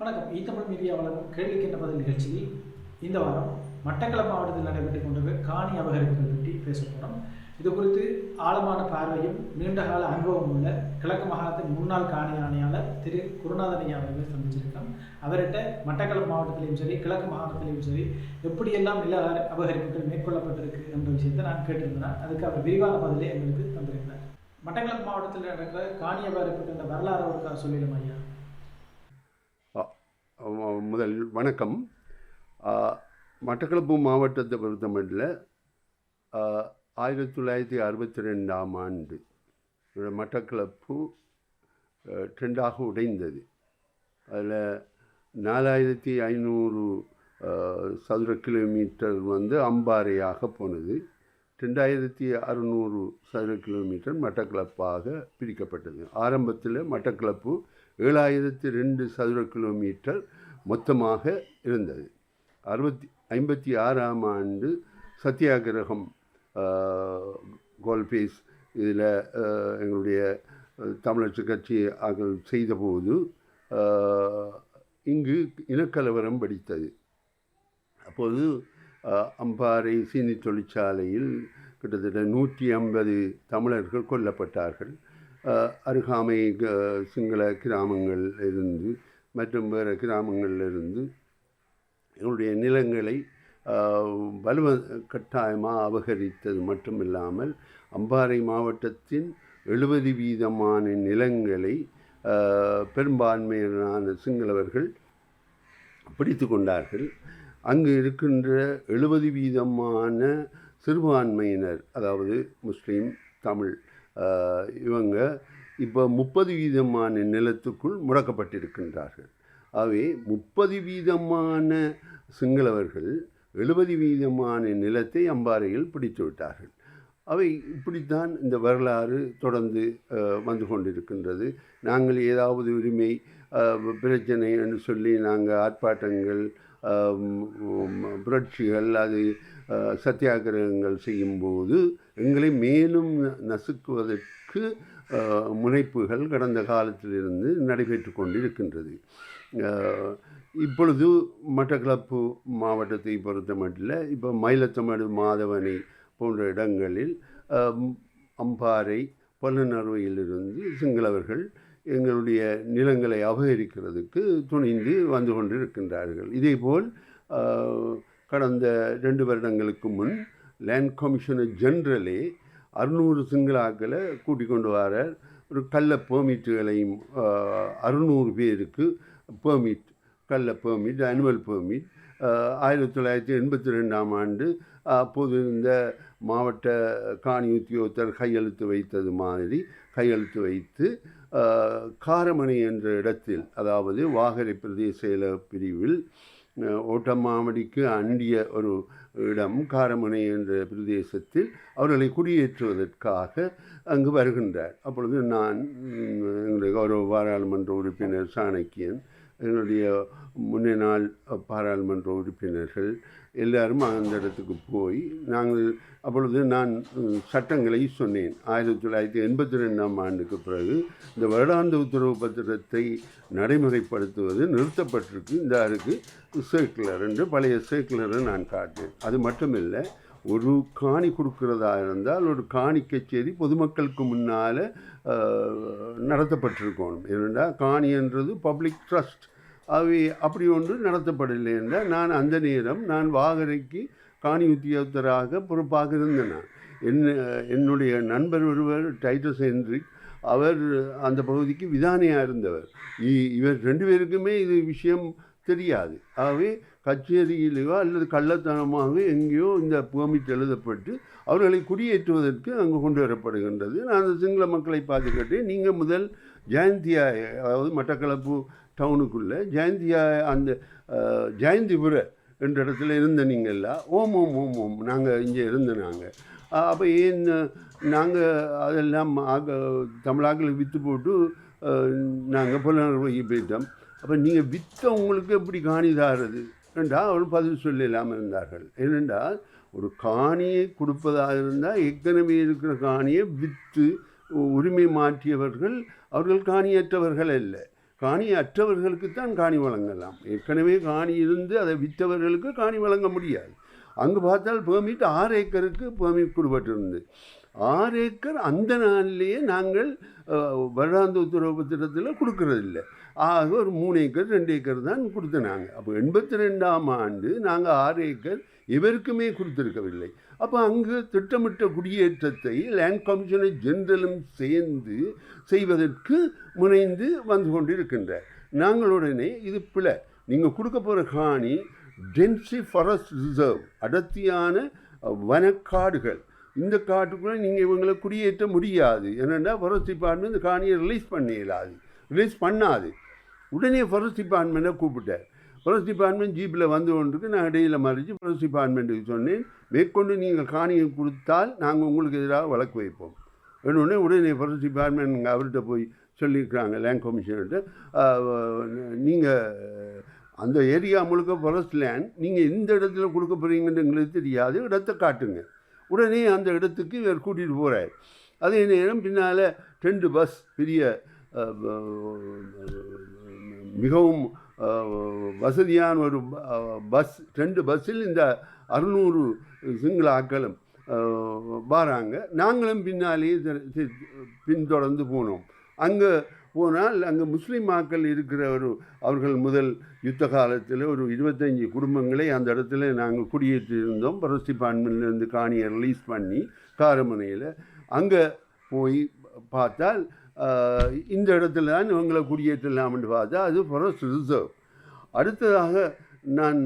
வணக்கம். ஈத்தமிழ் மீடியா வழங்கும் கேள்விக்கென்ற பதில் நிகழ்ச்சியில் இந்த வாரம் மட்டக்களப்பு மாவட்டத்தில் நடைபெற்றுக் கொண்டிருக்க காணி அபகரிப்புகள் பற்றி பேச போகிறோம் இது குறித்து ஆழமான பார்வையும் நீண்டகால அனுபவம் உள்ள கிழக்கு மாகாணத்தின் முன்னாள் காணி ஆணையாளர் திரு குருநாதன் ஐயா அவர்களை சந்திச்சிருக்கோம் அவர்கிட்ட மட்டக்களப்பு மாவட்டத்திலையும் சரி கிழக்கு மாகாணத்திலையும் சரி எப்படியெல்லாம் நில அபகரிப்புகள் மேற்கொள்ளப்பட்டிருக்கு என்ற விஷயத்தை நான் கேட்டிருந்தேன். அதுக்கு அவர் விரிவான பதிலை எங்களுக்கு தந்திருக்கிறார். மட்டக்களப்பு மாவட்டத்தில் நடக்கிற காணி அபகரிப்புகள் வரலாறு ஒருக்கா சொல்லிடும் ஐயா. அஹ் வணக்கம். மட்டக்களப்பு மாவட்டத்தை பொறுத்தமட்டில் ஆயிரத்தி தொள்ளாயிரத்தி அறுபத்தி ரெண்டாம் ஆண்டு மட்டக்களப்பு ட்ரெண்டாக உடைந்தது. அதில் நாலாயிரத்தி ஐநூறு சதுர கிலோமீட்டர் வந்து அம்பாறையாக போனது. ரெண்டாயிரத்தி அறுநூறு சதுர கிலோமீட்டர் மட்டக்களப்பாக பிரிக்கப்பட்டது. ஆரம்பத்தில் மட்டக்களப்பு ஏழாயிரத்தி ரெண்டு சதுர கிலோமீட்டர் மொத்தமாக இருந்தது. அறுபத்தி ஐம்பத்தி ஆறாம் ஆண்டு சத்தியாகிரகம் கோல்பேஸ் இதில் எங்களுடைய தமிழர் கட்சி ஆக்கள் செய்தபோது இங்கு இனக்கலவரம் வெடித்தது அப்போது அம்பாறை சீனி தொழிற்சாலையில் கிட்டத்தட்ட நூற்றி ஐம்பது தமிழர்கள் கொல்லப்பட்டார்கள். அருகாமை க- சிங்கள கிராமங்கள் இருந்து மற்றும் வேறு கிராமங்களில் இருந்து எங்களுடைய நிலங்களை வலுவ கட்டாயமாக அபகரித்தது மட்டும் இல்லாமல் அம்பாறை மாவட்டத்தின் எழுபது வீதமான நிலங்களை பெரும்பான்மையினரான சிங்களவர்கள் பிடித்து கொண்டார்கள். அங்கு இருக்கின்ற எழுபது வீதமான சிறுபான்மையினர் அதாவது முஸ்லீம் தமிழ் இவங்க இப்போ முப்பது வீதமான நிலத்துக்குள் முடக்கப்பட்டிருக்கின்றார்கள். ஆகவே முப்பது வீதமான சிங்களவர்கள் எழுபது வீதமான நிலத்தை அம்பாறையில் பிடித்து விட்டார்கள். அவை இப்படித்தான் இந்த வரலாறு தொடர்ந்து வந்து கொண்டிருக்கின்றது. நாங்கள் ஏதாவது உரிமை பிரச்சனை என்று சொல்லி நாங்கள் ஆர்ப்பாட்டங்கள் புரட்சிகள் அது சத்தியாகிரகங்கள் செய்யும்போது எங்களை மேலும் ந- நசுக்குவதற்கு முனைப்புகள் கடந்த காலத்திலிருந்து நடைபெற்று கொண்டிருக்கின்றது. இப்பொழுது மட்டக்களப்பு மாவட்டத்தை பொறுத்த மட்டில் இப்போ மயிலத்தமடு மாதவனை போன்ற இடங்களில் அம்பாறை பொன்னறுவையிலிருந்து சிங்களவர்கள் எங்களுடைய நிலங்களை அபகரிக்கிறதுக்கு துணிந்து வந்து கொண்டிருக்கின்றார்கள். இதேபோல் கடந்த ரெண்டு வருடங்களுக்கு முன் லேண்ட் கமிஷனர் ஜென்ரலே அறுநூறு சிங்களாக்களை கூட்டிக் கொண்டு வரார். ஒரு கள்ள பெர்மிட்டுகளையும் அறுநூறு பேருக்கு பெர்மிட் கள்ள பெர்மிட் அனிமல் பெர்மிட் ஆயிரத்தி தொள்ளாயிரத்தி எண்பத்தி ரெண்டாம் ஆண்டு அப்போது இருந்த மாவட்ட காணி உத்தியோகத்தர் கையெழுத்து வைத்தது மாதிரி கையெழுத்து வைத்து காரமணி என்ற இடத்தில் அதாவது வாகரை பிரதேச செயலக பிரிவில் ஓட்டமாவடிக்கு அண்டிய ஒரு இடம் காரமனை என்ற பிரதேசத்தில் அவர்களை குடியேற்றுவதற்காக அங்கு வருகின்றார். அப்பொழுது நான் எங்களுடைய கௌரவ பாராளுமன்ற உறுப்பினர் சாணக்கியன் என்னுடைய முன்னே நாள் பாராளுமன்ற உறுப்பினர்கள் எல்லாரும் அந்த இடத்துக்கு போய் நாங்கள் அப்பொழுது நான் சட்டங்களை சொன்னேன். ஆயிரத்தி தொள்ளாயிரத்தி எண்பத்தி ரெண்டாம் ஆண்டுக்கு பிறகு இந்த வருடாந்த உத்தரவு பத்திரத்தை நடைமுறைப்படுத்துவது நிறுத்தப்பட்டிருக்கு. இந்த அருக்கு சர்க்குலர் என்று பழைய சர்க்குலரை நான் காட்டேன் அது மட்டுமில்லை ஒரு காணி கொடுக்கிறதா இருந்தால் ஒரு காணி கச்சேரி பொதுமக்களுக்கு முன்னால் நடத்தப்பட்டிருக்கணும் ஏனென்றால் காணி என்றது பப்ளிக் ட்ரஸ்ட் அவை அப்படி ஒன்று நடத்தப்படவில்லை என்றால் நான் அந்த நேரம் நான் வாகரைக்கு காணி உத்தியோகத்தராக பொறுப்பாக இருந்தேன் என் என்ன என்னுடைய நண்பர் ஒருவர் டைட்டஸ் ஹென்ரிக் அவர் அந்த பகுதிக்கு விதானியாக இருந்தவர். இ- இவர் ரெண்டு பேருக்குமே இது விஷயம் தெரியாது. ஆகவே கச்சேரியிலேயோ அல்லது கள்ளத்தனமாக எங்கேயோ இந்த பெர்மிட் எழுதப்பட்டு அவர்களை குடியேற்றுவதற்கு அங்கு கொண்டு வரப்படுகின்றது. நான் அந்த சிங்கள மக்களை பார்த்து கேட்டேன் நீங்கள் முதல் ஜெயந்தியா அதாவது மட்டக்களப்பு டவுனுக்குள்ளே ஜெயந்தியா அந்த ஜெயந்திபுர என்ற இடத்துல இருந்த நீங்கள்லாம் ஓம் ஓம் ஓம் ஓம் நாங்கள் இங்கே இருந்த நாங்கள் அப்போ ஏன் நாங்கள் அதெல்லாம் ஆக தமிழாக்களுக்கு விற்று போட்டு நாங்கள் புலனர் போய் போயிட்டோம். அப்போ நீங்கள் விற்ற உங்களுக்கு எப்படி காணிதாகிறது என்றால் அவர் பதில் சொல்லலாமல் இருந்தார்கள். ஏனென்றால் ஒரு காணியை கொடுப்பதாக இருந்தால் ஏற்கனவே இருக்கிற காணியை விற்று உரிமை மாற்றியவர்கள் அவர்கள் காணியற்றவர்கள் அல்ல. காணி அற்றவர்களுக்கு தான் காணி வழங்கலாம். ஏற்கனவே காணி இருந்து அதை விற்றவர்களுக்கு காணி வழங்க முடியாது. அங்கு பார்த்தால் பெர்மிட் ஆறு ஏக்கருக்கு பெர்மிட் கொடுப்பட்டிருந்து ஆறு ஏக்கர் அந்த நாள்லேயே நாங்கள் வருடாந்த உத்தரவு திட்டத்தில் கொடுக்கறதில்லை. ஆக ஒரு மூணு ஏக்கர் ரெண்டு ஏக்கர் தான் கொடுத்தனாங்க அப்போ எண்பத்தி ரெண்டாம் ஆண்டு நாங்கள் ஆறு ஏக்கர் இவருக்குமே கொடுத்துருக்கவில்லை. அப்போ அங்கு திட்டமிட்ட குடியேற்றத்தை லேண்ட் கமிஷனர் ஜெனரலும் சேர்ந்து செய்வதற்கு முனைந்து வந்து கொண்டிருக்கின்றார். நாங்கள் உடனே இது பிழை. நீங்கள் கொடுக்க போகிற காணி டென்சி ஃபாரஸ்ட் ரிசர்வ் அடர்த்தியான வனக்காடுகள் இந்த காட்டுக்குள்ளே நீங்கள் இவங்களை குடியேற்ற முடியாது. என்னென்னா ஃபாரஸ்ட் டிபார்ட்மெண்ட் இந்த காணியை ரிலீஸ் பண்ண ரிலீஸ் பண்ணாது. உடனே ஃபாரஸ்ட் டிபார்ட்மெண்ட்டை கூப்பிட்டேன் ஃபாரஸ்ட் டிபார்ட்மெண்ட் ஜீப்பில் வந்து கொண்டிருக்கு. நான் இடையில் மறைச்சு ஃபாரஸ்ட் டிபார்ட்மெண்ட்டுக்கு சொன்னேன் மேற்கொண்டு நீங்கள் காணியை கொடுத்தால் நாங்கள் உங்களுக்கு எதிராக வழக்கு வைப்போம். வேணுன்னே உடனே ஃபாரஸ்ட் டிபார்ட்மெண்ட் அவர்கிட்ட போய் சொல்லியிருக்கிறாங்க லேண்ட் கமிஷனர்கிட்ட நீங்கள் அந்த ஏரியா முழுக்க ஃபாரஸ்ட் லேண்ட் நீங்கள் எந்த இடத்துல கொடுக்க போகிறீங்கன்னு எங்களுக்கு தெரியாது. இடத்த காட்டுங்க. உடனே அந்த இடத்துக்கு இவர் கூட்டிகிட்டு போகிறார் அதே நேரம்? பின்னால் ரெண்டு பஸ் பெரிய மிகவும் வசதியான ஒரு பஸ் ரெண்டு பஸ்ஸில் இந்த அறுநூறு சிங்களாக்களும் வராங்க. நாங்களும் பின்னாலேயே தி- பின்தொடர்ந்து போனோம். அங்கே போனால் அங்கே முஸ்லீம் ஆக்கள் இருக்கிற ஒரு அவர்கள் முதல் யுத்த காலத்தில் ஒரு இருபத்தஞ்சி குடும்பங்களை அந்த இடத்துல நாங்கள் குடியேற்றிருந்தோம் இருந்தோம் பான்மையிலேருந்து காணியை ரிலீஸ் பண்ணி காரமனையில். அங்கே போய் பார்த்தால் இந்த இடத்துல தான் இவங்களை குடியேற்றலாம்னு பார்த்தா அது ஃபாரஸ்ட் ரிசர்வ் அடுத்ததாக நான்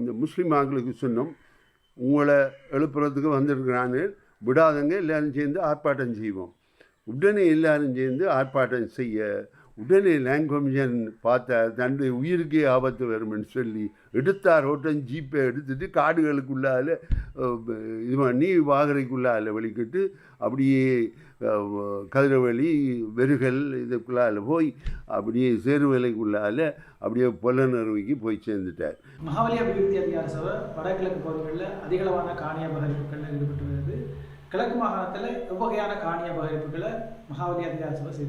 இந்த முஸ்லீம் ஆக்களுக்கு சொன்னோம் உங்களை எழுப்புறதுக்கு வந்திருக்கிறாங்க விடாதங்க எல்லாரும் சேர்ந்து ஆர்ப்பாட்டம் செய்வோம். உடனே எல்லாரும் சேர்ந்து ஆர்ப்பாட்டம் செய்ய உடனே லேண்ட் கமிஷன் பார்த்தார் தன்னுடைய உயிருக்கே ஆபத்து வரும்னு சொல்லி எடுத்தார் ஓட்டம் ஜீப்பை எடுத்துட்டு காடுகளுக்குள்ளால இது பண்ணி வாகரைக்குள்ளால் வெளிக்கிட்டு அப்படியே கதிரவழி வெறுகல் இதுக்குள்ளால போய் அப்படியே சேருவலைக்குள்ளால் அப்படியே பொல்லநறுவைக்கு போய் சேர்ந்துட்டார். மகாவலி அபிவிருத்தி அதிகார சபை வடகிழக்கு பகுதிகளில் அதிகளவான காணி ஈடுபட்டு வருது கிழக்கு மாகாணத்தில் எவ்வகையான காணி அபகரிப்புகளை மகாவலி அதிகார சபை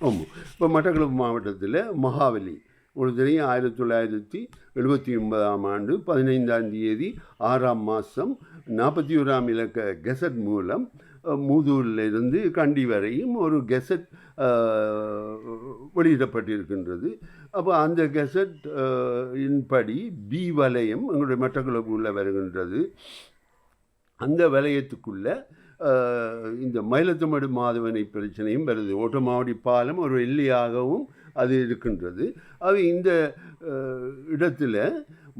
ஆமாம் இப்போ மட்டக்களப்பு மாவட்டத்தில் மகாவலி. ஒரு தெரியும் ஆயிரத்தி தொள்ளாயிரத்தி எழுபத்தி ஒன்பதாம் ஆண்டு பதினைந்தாம் தேதி ஆறாம் மாதம் நாற்பத்தி ஓராம் இலக்க கெசட் மூலம் அஹ், மூதூரில் இருந்து கண்டி வரையும் ஒரு கெசட் வெளியிடப்பட்டிருக்கின்றது. அப்போ அந்த கெசட் இன்படி பி வலயம் எங்களுடைய மட்டக்களப்புக்குள்ளே வருகின்றது. அந்த வலயத்துக்குள்ள இந்த மயிலத்தமடு மாதவனை பிரச்சனையும் வருது. ஓட்டமாவடி பாலம் ஒரு எல்லையாகவும் அது இருக்கின்றது. அவை இந்த இடத்துல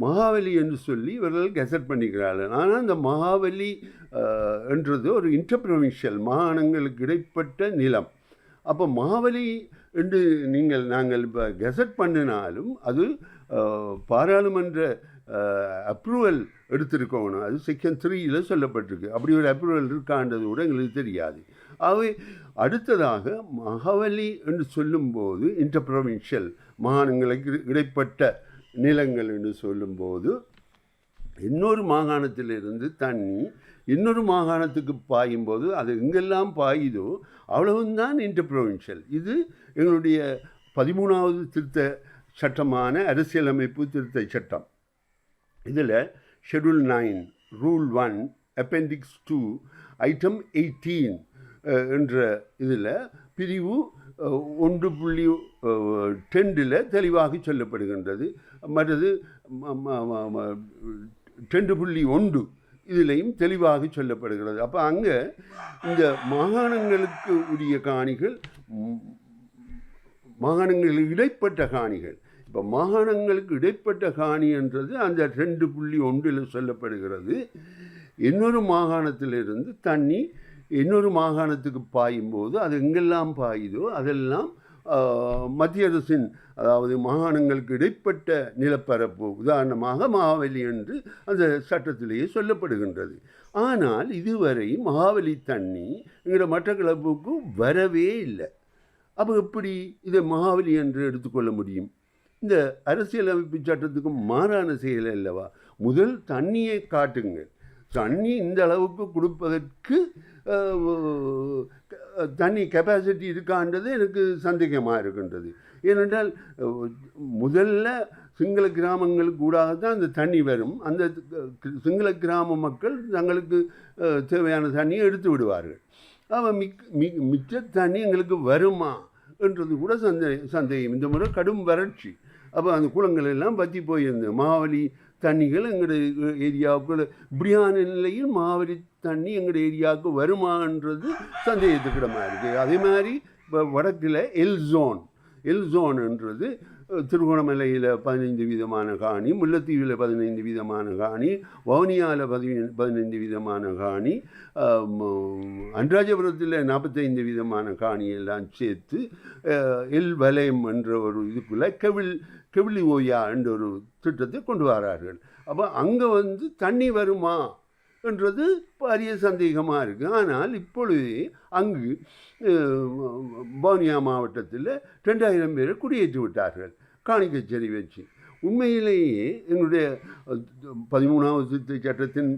மகாவலி என்று சொல்லி இவர்கள் கெசட் பண்ணிக்கிறார்கள். ஆனால் அந்த மகாவலி என்றது ஒரு இன்டர்ப்ரொவின்ஷியல் மாகாணங்களுக்கு இடைப்பட்ட நிலம். அப்போ மகாவலி என்று நீங்கள் நாங்கள் இப்போ கெசட் பண்ணினாலும் அது பாராளுமன்ற அப்ரூவல் எடுத்திருக்கணும். அது செக்ஷன் த்ரீயில் சொல்லப்பட்டிருக்கு. அப்படி ஒரு அப்ரூவல் இருக்கான்றது கூட எங்களுக்கு தெரியாது. அவை அடுத்ததாக மகவலி என்று சொல்லும்போது இன்டர்ப்ரொவின்ஷியல் மாகாணங்களுக்கு இடைப்பட்ட நிலங்கள் என்று சொல்லும்போது இன்னொரு மாகாணத்திலிருந்து தண்ணி இன்னொரு மாகாணத்துக்கு பாயும்போது அது எங்கெல்லாம் பாயுதோ அவ்வளவுதான் இன்டர்ப்ரொவின்ஷியல் இது எங்களுடைய பதிமூணாவது திருத்த சட்டமான அரசியலமைப்பு திருத்த சட்டம். இதில் schedule nine rule one appendix two item eighteen என்ற இதில் பிரிவு ஒன்று புள்ளி டெண்டில் தெளிவாக சொல்லப்படுகின்றது. மற்றது டெண்டு புள்ளி ஒன்று இதிலையும் தெளிவாக சொல்லப்படுகிறது. அப்போ அங்கே இந்த மாகாணங்களுக்கு உரிய காணிகள் மாகாணங்களில் மாகாணங்களுக்கு இடைப்பட்ட காணிகள் இப்போ மாகாணங்களுக்கு இடைப்பட்ட காணி என்றது அந்த ரெண்டு புள்ளி ஒன்றில் சொல்லப்படுகிறது. இன்னொரு மாகாணத்திலிருந்து தண்ணி இன்னொரு மாகாணத்துக்கு பாயும்போது அது எங்கெல்லாம் பாயுதோ அதெல்லாம் மத்திய அரசின் அதாவது மாகாணங்களுக்கு இடைப்பட்ட நிலப்பரப்பு உதாரணமாக மகாவலி என்று அந்த சட்டத்திலேயே சொல்லப்படுகின்றது. ஆனால் இதுவரை மகாவலி தண்ணி எங்களோட மட்டக்களப்புக்கு வரவே இல்லை. அப்போ எப்படி இதை மகாவலி என்று எடுத்துக்கொள்ள முடியும்? இந்த அரசியலமைப்பு சட்டத்துக்கு மாறான செயல் அல்லவா? முதல் தண்ணியை காட்டுங்கள். தண்ணி இந்த அளவுக்கு கொடுப்பதற்கு தண்ணி கெப்பாசிட்டி இருக்கான்றது எனக்கு சந்தேகமாக இருக்கின்றது. ஏனென்றால் முதல்ல சிங்கள கிராமங்களுக்கு கூடாக தான் அந்த தண்ணி வரும். அந்த சிங்கள கிராம மக்கள் தங்களுக்கு தேவையான தண்ணியை எடுத்து விடுவார்கள். அவன் மிக் மி மிச்ச தண்ணி எங்களுக்கு வருமா? என்றது கூட சந்தே சந்தேகம். இந்த முறை கடும் வறட்சி. அப்போ அந்த குளங்கள் எல்லாம் வற்றி போயிருந்தது. மாவலி தண்ணிகள் எங்களுடைய ஏரியாவுக்குள்ள இப்படியான நிலையில் மாவலி தண்ணி எங்களுடைய ஏரியாவுக்கு வருமான்றது சந்தேகத்துக்கிடமாக இருக்குது அதே மாதிரி இப்போ வடக்கில் எல் ஜோன் எல் ஜோன்ன்றது திருகோணமலையில் பதினைந்து வீதமான காணி முல்லைத்தீவில் பதினைந்து வீதமான காணி வவுனியாவில் பதி பதினைந்து வீதமான காணி அன்றாஜபுரத்தில் நாற்பத்தைந்து வீதமான காணியெல்லாம் சேர்த்து எல் வலயம் என்ற ஒரு இதுக்குள்ளே கெவில் கெவிலி ஓயா என்ற ஒரு திட்டத்தை கொண்டு வரார்கள். அப்போ அங்கே வந்து தண்ணி வருமா? என்றது பெரிய சந்தேகமாக இருக்குது ஆனால் இப்பொழுது அங்கு பவுனியா மாவட்டத்தில் ரெண்டாயிரம் பேரை குடியேற்றி விட்டார்கள். காணிக்கச்சேரி வச்சு. உண்மையிலேயே என்னுடைய பதிமூணாவது சட்டத்தின்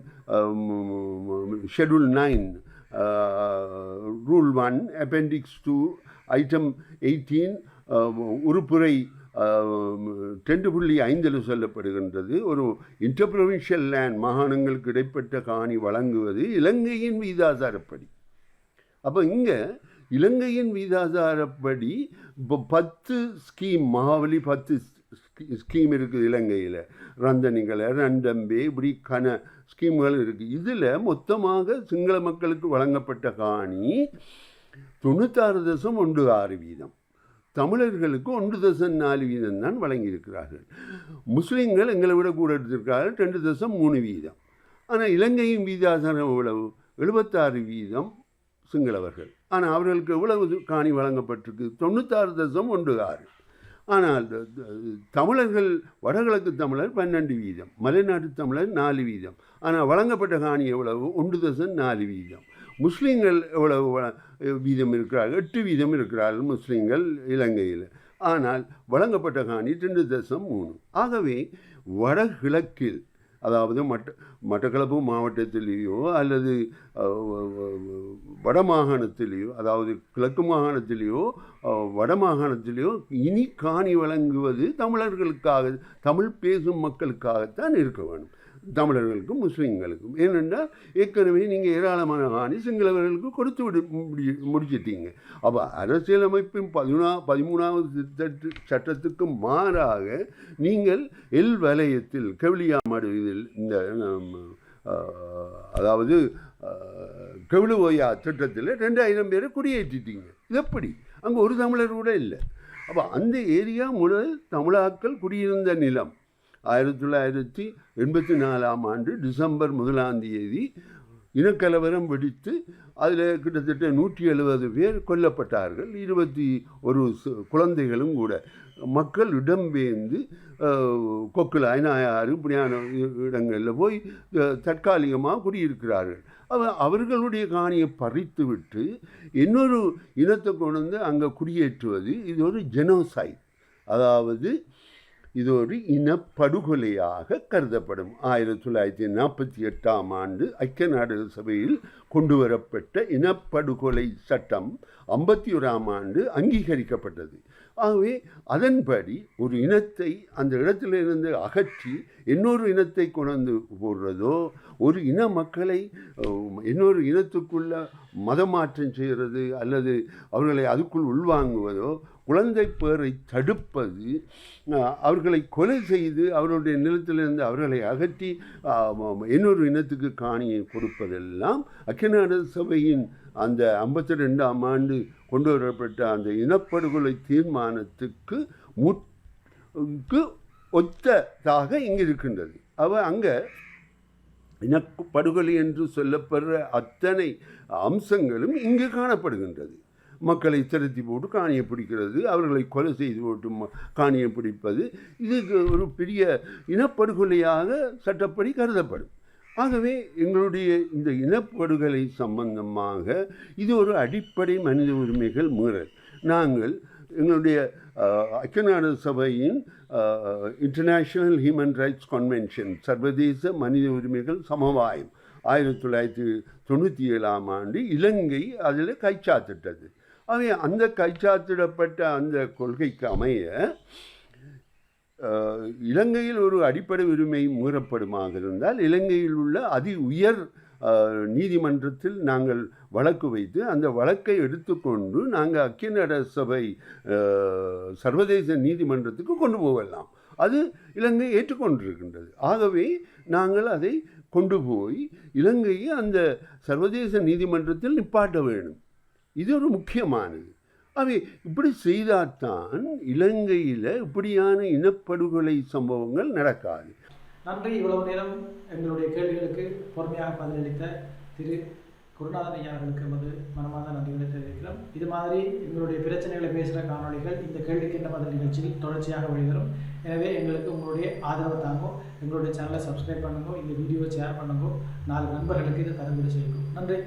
schedule nine rule one appendix two item eighteen உறுப்புரை ரெண்டு புள்ளி ஐந்தில் சொல்லப்படுகின்றது. ஒரு இன்டர்ப்ரொவின்ஷியல் லேண்ட் மாகாணங்களுக்கு இடைப்பட்ட காணி வழங்குவது இலங்கையின் வீதாசாரப்படி அப்போ இங்கே இலங்கையின் வீதாசாரப்படி இப்போ பத்து ஸ்கீம் மகாவலி பத்து ஸ்கீம் இருக்குது இலங்கையில். ரந்தனிகளை ரண்டம்பே இப்படி கன ஸ்கீம்கள் இருக்குது இதில் மொத்தமாக சிங்கள மக்களுக்கு வழங்கப்பட்ட காணி தொண்ணூத்தாறு தசம் ஒன்று ஆறு வீதம். தமிழர்களுக்கு ஒன்று தசம் நாலு வீதம் தான் வழங்கியிருக்கிறார்கள். முஸ்லீம்கள் எங்களை விட கூட எடுத்திருக்கிறார்கள் ரெண்டு தசம் மூணு வீதம். ஆனால் இலங்கையின் வீதாசாரம் எவ்வளவு? எழுபத்தாறு வீதம் சிங்களவர்கள். ஆனால் அவர்களுக்கு எவ்வளவு காணி வழங்கப்பட்டிருக்கு? தொண்ணூத்தாறு தசம் ஒன்று ஆறு. ஆனால் தமிழர்கள் வடகிழக்கு தமிழர் பன்னெண்டு வீதம் மலைநாட்டு தமிழர் நாலு வீதம். ஆனால் வழங்கப்பட்ட காணி எவ்வளவு? ஒன்று தசம் நாலு வீதம். முஸ்லீம்கள் எவ்வளவு வீதம் இருக்கிறார்கள்? எட்டு வீதம் இருக்கிறார்கள் முஸ்லீம்கள் இலங்கையில். ஆனால் வழங்கப்பட்ட காணி ரெண்டு தசம் மூணு. ஆகவே வடகிழக்கில் அதாவது மட்ட மட்டக்களப்பு மாவட்டத்திலேயோ அல்லது அஹ், வடமாகாணத்திலேயோ அதாவது கிழக்கு மாகாணத்திலேயோ அஹ், வடமாகாணத்திலேயோ இனி காணி வழங்குவது தமிழர்களுக்காக தமிழ் பேசும் மக்களுக்காகத்தான் இருக்க வேண்டும். தமிழர்களுக்கும் முஸ்லீம்களுக்கும். ஏனென்றால் ஏற்கனவே நீங்கள் ஏராளமான காணி சிங்களவர்களுக்கு கொடுத்து விடு முடி முடிச்சிட்டீங்க. அப்போ அரசியலமைப்பின் பதினா பதிமூணாவது திருத்தட்டு சட்டத்துக்கு மாறாக நீங்கள் எல் வலயத்தில் கெவிலியாமடு இதில் இந்த அதாவது ஆஹ், கெவிலு திட்டத்தில் ரெண்டாயிரம் பேரை குடியேற்றிட்டீங்க. இது எப்படி? அங்கே ஒரு தமிழர் கூட இல்லை. அப்போ அந்த ஏரியா முதல் தமிழாக்கள் குடியிருந்த நிலம். ஆயிரத்தி தொள்ளாயிரத்தி எண்பத்தி நாலாம் ஆண்டு டிசம்பர் முதலாம் தேதி இனக்கலவரம் வெடித்து அதில் கிட்டத்தட்ட நூற்றி எழுபது பேர் கொல்லப்பட்டார்கள். இருபத்தி ஒரு சு- குழந்தைகளும் கூட. மக்கள் இடம்பெயர்ந்து கொக்கில் ஐநாயாறு இப்படியான இடங்களில் போய் தற்காலிகமாக குடியிருக்கிறார்கள். அவ அவர்களுடைய காணியை பறித்து விட்டு இன்னொரு இனத்தை கொண்டு வந்து அங்கே குடியேற்றுவது இது ஒரு ஜெனோசைட் அதாவது இது ஒரு இனப்படுகொலையாக கருதப்படும். ஆயிரத்தி தொள்ளாயிரத்தி நாற்பத்தி எட்டாம் ஆண்டு ஐக்கிய நாடுகள் சபையில் கொண்டு வரப்பட்ட இனப்படுகொலை சட்டம் ஐம்பத்தி ஓராம் ஆண்டு அங்கீகரிக்கப்பட்டது. ஆகவே அதன்படி ஒரு இனத்தை அந்த இடத்திலிருந்து அகற்றி இன்னொரு இனத்தை கொண்டு போடுறதோ ஒரு இன மக்களை இன்னொரு இனத்துக்குள்ள மதமாற்றம் செய்கிறது அல்லது அவர்களை அதுக்குள் உள்வாங்குவதோ குழந்தை பேரை தடுப்பது அவர்களை கொலை செய்து அவருடைய நிலத்திலிருந்து அவர்களை அகற்றி இன்னொரு இனத்துக்கு காணியை கொடுப்பதெல்லாம் அக்கிநாடு சபையின் அந்த ஐம்பத்தி ரெண்டாம் ஆண்டு கொண்டு வரப்பட்ட அந்த இனப்படுகொலை தீர்மானத்துக்கு முற்கு ஒத்ததாக இங்கு இருக்கின்றது. அவ அங்கே இனப்படுகொலை என்று சொல்லப்படுற அத்தனை அம்சங்களும் இங்கு காணப்படுகின்றது. மக்களை திரட்டி போட்டு காணியை பிடிக்கிறது அவர்களை கொலை செய்து போட்டு காணியை பிடிப்பது இது ஒரு பெரிய இனப்படுகொலையாக சட்டப்படி கருதப்படும். ஆகவே எங்களுடைய இந்த இனப்படுகொலை சம்பந்தமாக இது ஒரு அடிப்படை மனித உரிமைகள் மீறல். நாங்கள் எங்களுடைய ஐக்கிய நாடு சபையின் இன்டர்நேஷ்னல் ஹியூமன் ரைட்ஸ் கன்வென்ஷன் சர்வதேச மனித உரிமைகள் சமவாயம் ஆயிரத்தி தொள்ளாயிரத்தி தொண்ணூற்றி ஏழாம் ஆண்டு இலங்கை அதில் கைச்சாத்திட்டது. அவை அந்த கைச்சாத்திடப்பட்ட அந்த கொள்கைக்கு அமைய இலங்கையில் ஒரு அடிப்படை உரிமை மீறப்படுமாக இருந்தால் இலங்கையில் உள்ள அதி உயர் நீதிமன்றத்தில் நாங்கள் வழக்கு வைத்து அந்த வழக்கை எடுத்துக்கொண்டு நாங்கள் அக்கிய நாடு சபை சர்வதேச நீதிமன்றத்துக்கு கொண்டு போகலாம். அது இலங்கை ஏற்றுக்கொண்டிருக்கின்றது. ஆகவே நாங்கள் அதை கொண்டு போய் இலங்கையை அந்த சர்வதேச நீதிமன்றத்தில் நிப்பாட்ட வேணும் இது ஒரு முக்கியமானது. அவை இப்படி செய்தால்தான் இலங்கையில் இப்படியான இனப்படுகொலை சம்பவங்கள் நடக்காது. நன்றி இவ்வளவு நேரம் எங்களுடைய கேள்விகளுக்கு பொறுமையாக பதிலளித்த திரு குருநாதன் ஐயா அவர்களுக்கு எமது மனமார்ந்த நன்றிகளை தெரிவிக்கிறோம். இது மாதிரி எங்களுடைய பிரச்சனைகளை பேசுகிற காணொளிகள் இந்த கேள்விக்கு என்ன பதில் நிகழ்ச்சியில் தொடர்ச்சியாக வெளிவரும் எனவே எங்களுக்கு உங்களுடைய ஆதரவு தாங்கும். எங்களுடைய சேனலை சப்ஸ்கிரைப் பண்ணுங்க. இந்த வீடியோ ஷேர் பண்ணுங்க. நாலு நண்பர்களுக்கு இதை தரவிட செய்யணும் நன்றி.